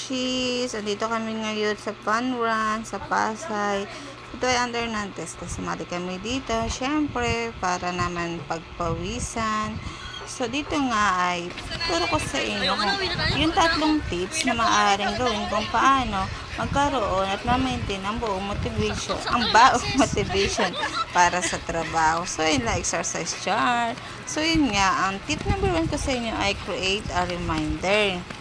Kamshis! Andito kami ngayon sa Fun Run, sa Pasay. Ito ay under Nantes. Tapos sumali kami dito, syempre, para naman pagpawisan. So, dito nga ay turo ko sa inyo yung tatlong tips na maaaring gawin kung paano magkaroon at ma-maintain ang buong motivation, ang baong motivation para sa trabaho. So, yun lang, exercise chart. So, yun nga, ang tip number one ko sa inyo ay create a reminder.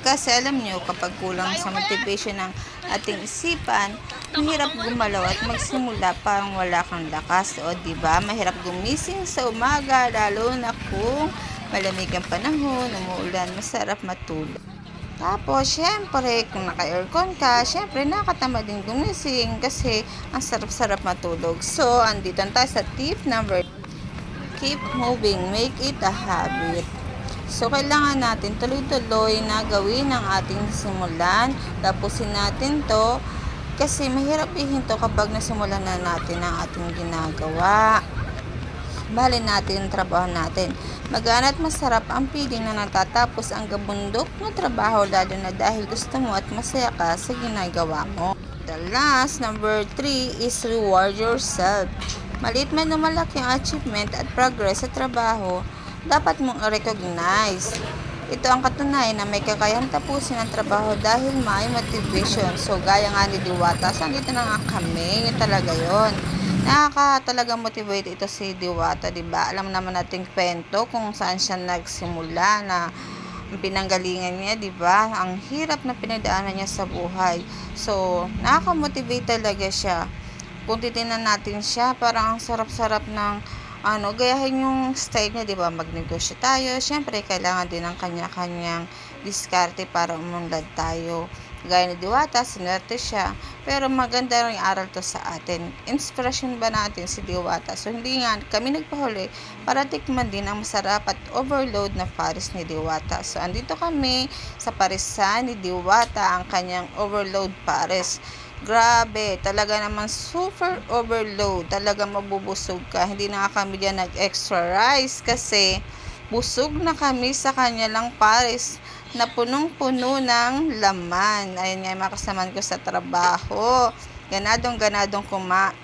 Kasi alam nyo, kapag kulang sa motivation ng ating isipan, mahirap gumalaw at magsimula parang wala kang lakas. O, ba? Mahirap gumising sa umaga, lalo na kung malamig ang panahon, umuulan, masarap matulog. Tapos, syempre, kung naka-aircon ka, syempre, nakatama din gumising kasi ang sarap-sarap matulog. So, andito tayo sa tip number keep moving, make it a habit. So, kailangan natin tuloy-tuloy na gawin ang ating simulan. Tapusin natin to kasi mahirap ihinto kapag nasimulan na natin ang ating ginagawa. Bali natin trabaho natin. Magana at masarap ang feeling na natatapos ang gabundok na trabaho lalo na dahil gusto mo at masaya ka sa ginagawa mo. The last, number three, is reward yourself. Malit man o malaki ang achievement at progress sa trabaho, dapat mong i-recognize. Ito ang katunayan na may kakayang tapusin ang trabaho dahil may motivation. So, gaya nga ni Diwata, saan dito na nga kami? Yun talaga yon Nakaka talaga motivate ito si Diwata, di ba? Alam naman nating kwento kung saan siya nagsimula na ang pinanggalingan niya, di ba? Ang hirap na pinagdaanan niya sa buhay. So, nakaka-motivate talaga siya. Kung titingnan natin siya, parang ang sarap-sarap ng ano, gayahin yung style niya, di ba? Magnegosyo tayo. Siyempre, kailangan din ng kanya-kanyang diskarte para umunlad tayo. Gaya ni Diwata, sinerte siya. Pero maganda rin aral to sa atin. Inspiration ba natin si Diwata? So, hindi nga kami nagpahuli para tikman din ang masarap at overload na Paris ni Diwata. So, andito kami sa parisan ni Diwata, ang kanyang overload Paris. Grabe, talaga naman super overload. Talaga mabubusog ka. Hindi na kami dyan nag-extra rice kasi busog na kami sa kanya lang pares na punong-puno ng laman. Ayun nga yung ko sa trabaho. Ganadong ganadong kumain.